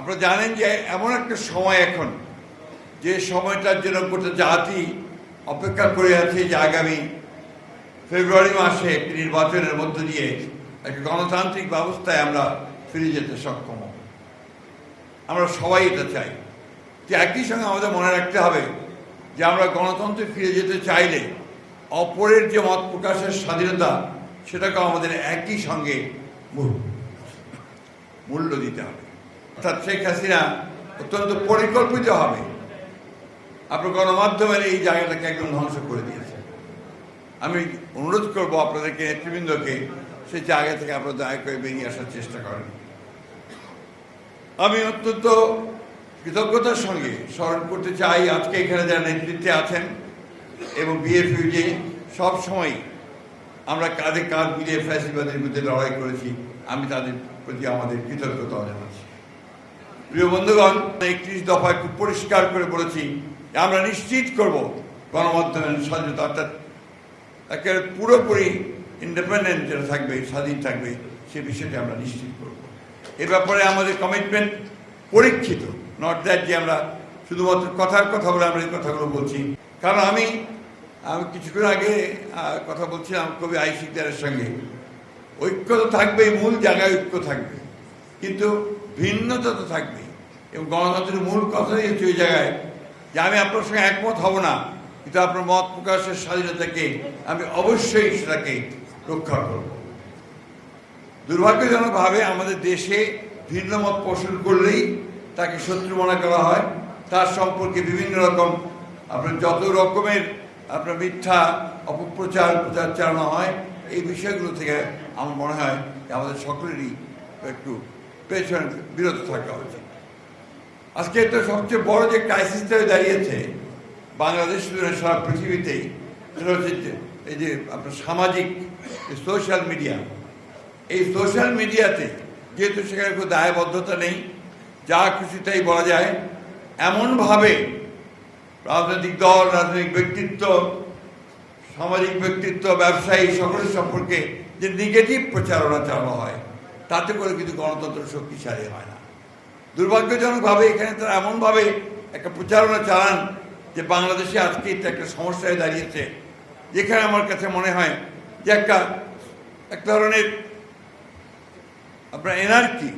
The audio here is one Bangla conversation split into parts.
আপনারা জানেন যে এমন একটা সময় এখন, যে সময়টার জন্য গোটা জাতি অপেক্ষা করে আছে যে আগামী ফেব্রুয়ারি মাসে একটি নির্বাচনের মধ্য দিয়ে একটা গণতান্ত্রিক ব্যবস্থায় আমরা ফিরে যেতে সক্ষম হব। আমরা সবাই এটা চাই। যে একই সঙ্গে আমাদের মনে রাখতে হবে যে আমরা গণতন্ত্রে ফিরে যেতে চাইলে অপরের যে মত প্রকাশের স্বাধীনতা সেটাকে আমাদের একই সঙ্গে মূল- মূল্য দিতে হবে। অর্থাৎ শেখ হাসিনা অত্যন্ত পরিকল্পিত হবে। আপনার গণমাধ্যমের এই জায়গাটাকে একদম ধ্বংস করে দিয়েছে। আমি অনুরোধ করব আপনাদেরকে, নেতৃবৃন্দকে, সেই জায়গা থেকে আপনারা দয়া করে বেরিয়ে আসার চেষ্টা করেন। আমি অত্যন্ত কৃতজ্ঞতার সঙ্গে স্মরণ করতে চাই আজকে এখানে যারা নেতৃত্বে আছেন এবং বিএফইউ যে সবসময় আমরা কাঁধে কাঁধ মিলিয়ে ফ্যাসিবাদের বিরুদ্ধে লড়াই করেছি, আমি তাদের প্রতি আমাদের কৃতজ্ঞতা জানাচ্ছি। প্রিয় বন্ধুগণ, একত্রিশ দফায় খুব পরিষ্কার করে বলেছি, আমরা নিশ্চিত করব গণমাধ্যমের স্বাধীনতা, অর্থাৎ একেবারে পুরোপুরি ইন্ডিপেন্ডেন্ট যেটা থাকবে, স্বাধীন থাকবে, সে বিষয়টি আমরা নিশ্চিত করব। এ ব্যাপারে আমাদের কমিটমেন্ট পরীক্ষিত নট দ্যাট যে আমরা শুধুমাত্র কথার কথা বলে আমরা এই কথাগুলো বলছি। কারণ আমি আমি কিছুক্ষণ আগে কথা বলছিলাম কবি আই সিকদারের সঙ্গে। ঐক্য তো থাকবেই, মূল জায়গায় ঐক্য থাকবে। কিন্তু ভিন্নতা তো থাকবেই। এবং গণতন্ত্রের মূল কথাই হচ্ছে ওই জায়গায় যে আমি আপনার সঙ্গে একমত হব না, কিন্তু আপনার মত প্রকাশের স্বাধীনতাকে আমি অবশ্যই সেটাকে রক্ষা করব। দুর্ভাগ্যজনকভাবে আমাদের দেশে ভিন্ন মত পোষণ করলেই তাকে শত্রু মনে করা হয়। তার সম্পর্কে বিভিন্ন রকম আপনার যত রকমের আপনার মিথ্যা অপপ্রচার, প্রচার চালানো হয়, এই বিষয়গুলো থেকে আমার মনে হয় আমাদের সকলেরই একটু পেছনে বিরত থাকা উচিত। আজকে তো সবচেয়ে বড় যে ক্রাইসিসটা দাঁড়িয়েছে, বাংলাদেশ সারা পৃথিবীতেই সেটা হচ্ছে এই যে আপনার সামাজিক সোশ্যাল মিডিয়া এই সোশ্যাল মিডিয়াতে যেহেতু সেখানে কোনো দায়বদ্ধতা নেই, যা খুশি তাই বলা যায়, এমনভাবে রাজনৈতিক দল, রাজনৈতিক ব্যক্তিত্ব, সামাজিক ব্যক্তিত্ব, ব্যবসায়ী, সকলের সম্পর্কে যে নেগেটিভ প্রচারণা চালানো হয় তাতে করে কিন্তু গণতন্ত্র শক্তিশালী হয় না। দুর্ভাগ্যজনকভাবে এখানে তারা এমনভাবে একটা প্রচারণা চালান যে বাংলাদেশে আজকে এটা একটা সমস্যায় দাঁড়িয়েছে। যেখানে আমার কাছে মনে হয় যে একটা, এক ধরনের আপনার এনার্জি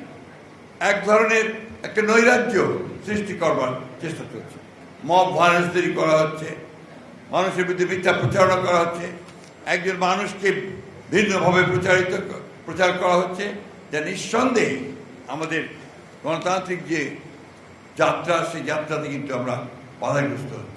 এক ধরনের একটা নৈরাজ্য সৃষ্টি করবার চেষ্টা চলছে। মব ভায়োলেন্স তৈরি করা হচ্ছে, মানুষের বিরুদ্ধে মিথ্যা প্রচারণা করা হচ্ছে, একজন মানুষকে ভিন্নভাবে প্রচারিত, প্রচার করা হচ্ছে। যা নিঃসন্দেহে আমাদের গণতান্ত্রিক যে যাত্রা সেই যাত্রাতে কিন্তু আমরা বাধাগ্রস্ত হচ্ছি।